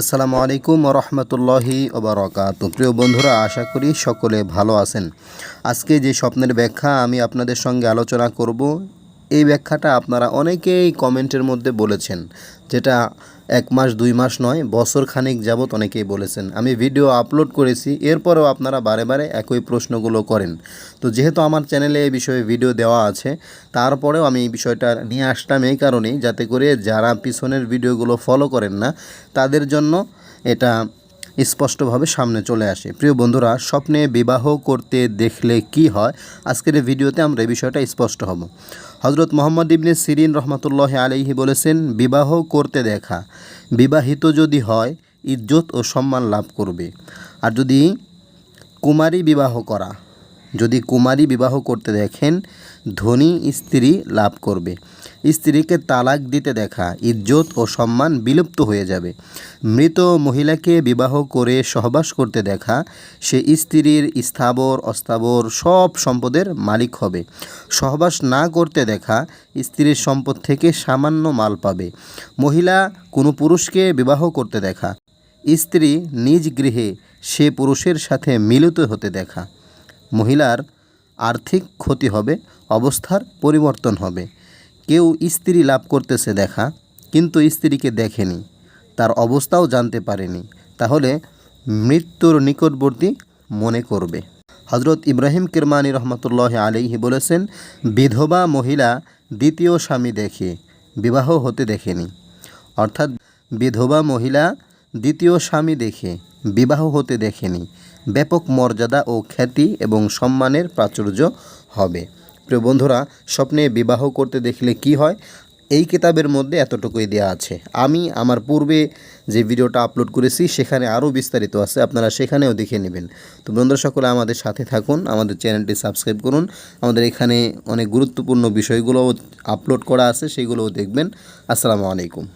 আসসালামু আলাইকুম রহমতুল্লাহি ওবরাকাত প্রিয় বন্ধুরা, আশা করি সকলে ভালো আছেন। আজকে যে স্বপ্নের ব্যাখ্যা আমি আপনাদের সঙ্গে আলোচনা করব এই ব্যাখ্যাটা আপনারা অনেকেই কমেন্টের মধ্যে বলেছেন, যেটা এক মাস, দুই মাস নয়, বছর খানিক যাবৎ অনেকেই বলেছেন। আমি ভিডিও আপলোড করেছি, এরপরেও আপনারা বারে বারে একই প্রশ্নগুলো করেন। তো যেহেতু আমার চ্যানেলে এই বিষয়ে ভিডিও দেওয়া আছে, তারপরেও আমি এই বিষয়টা নিয়ে আসলাম এই কারণেই, যাতে করে যারা পিছনের ভিডিওগুলো ফলো করেন না, তাদের জন্য এটা স্পষ্টভাবে সামনে চলে আসে। প্রিয় বন্ধুরা, স্বপ্নে বিবাহ করতে দেখলে কি হয়? আজকের ভিডিওতে আমরা এই বিষয়টা স্পষ্ট হব। হজরত মোহাম্মদ ইবনে সিরিন রহমতুল্লাহ আলাইহি বলেছেন, বিবাহ করতে দেখা, বিবাহিত যদি হয়, ইজ্জত ও সম্মান লাভ করবে। আর যদি কুমারী বিবাহ করা, যদি কুমারী বিবাহ করতে দেখেন, ধনী স্ত্রী লাভ করবে। স্ত্রীকে তালাক দিতে দেখা, ইজ্জত ও সম্মান বিলুপ্ত হয়ে যাবে। মৃত মহিলাকে বিবাহ করে সহবাস করতে দেখা, সে স্ত্রীর স্থাবর, অস্থাবর সব সম্পদের মালিক হবে। সহবাস না করতে দেখা, স্ত্রীর সম্পদ থেকে সামান্য মাল পাবে। মহিলা কোনো পুরুষকে বিবাহ করতে দেখা, স্ত্রী নিজ গৃহে সে পুরুষের সাথে মিলিত হতে দেখা। মহিলার আর্থিক ক্ষতি হবে, অবস্থার পরিবর্তন হবে। কেউ স্ত্রী লাভ করতেছে দেখা, কিন্তু স্ত্রীকে দেখেনি, তার অবস্থাও জানতে পারেনি, তাহলে মৃত্যুর নিকটবর্তী মনে করবে। হজরত ইব্রাহিম কিরমানি রহমতুল্লাহ আলিহি বলেছেন, বিধবা মহিলা দ্বিতীয় স্বামী দেখে, বিবাহ হতে দেখেনি। অর্থাৎ বিধবা মহিলা দ্বিতীয় স্বামী দেখে, বিবাহ হতে দেখেনি। ব্যাপক মর্যাদা ও খ্যাতি এবং সম্মানের প্রাচুর্য হবে। প্রিয় বন্ধুরা, স্বপ্নে বিবাহ করতে দেখলে কি হয়? এই কিতাবের মধ্যে এতটুকুই দেওয়া আছে। আমি আমার পূর্বে যে ভিডিওটা আপলোড করেছি, সেখানে আরও বিস্তারিত আছে, আপনারা সেখানেও দেখে নেবেন। তো বন্ধুরা, সকলে আমাদের সাথে থাকুন, আমাদের চ্যানেলটি সাবস্ক্রাইব করুন, আমাদের এখানে অনেক গুরুত্বপূর্ণ বিষয়গুলোও আপলোড করা আছে, সেগুলোও দেখবেন। আসসালামু আলাইকুম।